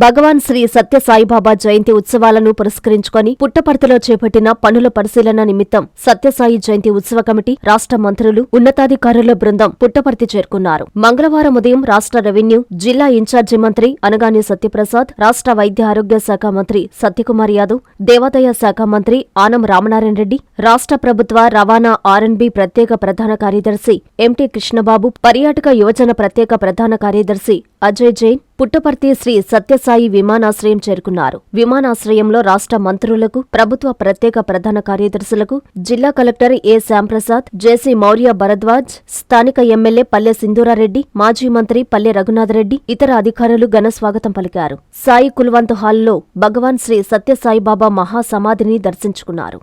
భగవాన్ శ్రీ సత్యసాయిబాబా జయంతి ఉత్సవాలను పురస్కరించుకొని పుట్టపర్తిలో చేపట్టిన పనుల పరిశీలన నిమిత్తం సత్యసాయి జయంతి ఉత్సవ కమిటీ రాష్ట్ర మంత్రులు ఉన్నతాధికారుల బృందం పుట్టపర్తి చేరుకున్నారు. మంగళవారం ఉదయం రాష్ట్ర రెవెన్యూ జిల్లా ఇన్ఛార్జి మంత్రి అనగాని సత్యప్రసాద్ రాష్ట్ర వైద్య ఆరోగ్య శాఖ మంత్రి సత్యకుమార్ యాదవ్ దేవాదాయ శాఖ మంత్రి ఆనం రామనారాయణ రెడ్డి రాష్ట్ర ప్రభుత్వ రవాణా ఆర్ఎన్బి ప్రత్యేక ప్రధాన కార్యదర్శి ఎంటీ కృష్ణబాబు పర్యాటక యువజన ప్రత్యేక ప్రధాన కార్యదర్శి అజయ్ జైన్ పుట్టపర్తి శ్రీ సత్యసాయి విమానాశ్రయం చేరుకున్నారు. విమానాశ్రయంలో రాష్ట్ర మంత్రులకు ప్రభుత్వ ప్రత్యేక ప్రధాన కార్యదర్శులకు జిల్లా collector A Shyamprasad JC Maurya Bharadwaj స్థానిక ఎమ్మెల్యే పల్లె సింధూరారెడ్డి మాజీ మంత్రి పల్లె రఘునాథరెడ్డి ఇతర అధికారులు ఘన స్వాగతం పలికారు. సాయి కుల్వంత్ హాల్లో భగవాన్ శ్రీ సత్యసాయిబాబా మహాసమాధిని దర్శించుకున్నారు.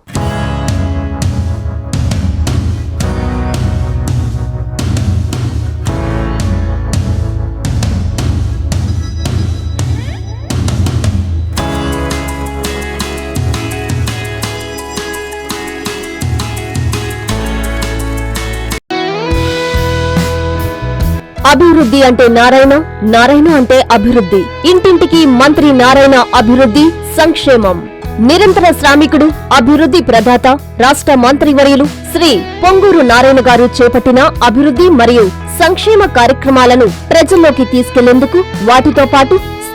అభివృద్ధి అంటే నారాయణ నారాయణ అంటే అభివృద్ధి. ఇంటింటికి మంత్రి నారాయణ అభివృద్ధి సంక్షేమం. నిరంతర శ్రామికుడు అభివృద్ధి ప్రదాత రాష్ట్ర మంత్రివర్యులు శ్రీ పొంగూరు నారాయణ గారు చేపట్టిన అభివృద్ధి మరియు సంక్షేమ కార్యక్రమాలను ప్రజల్లోకి తీసుకెళ్ళేందుకు వాటితో పాటు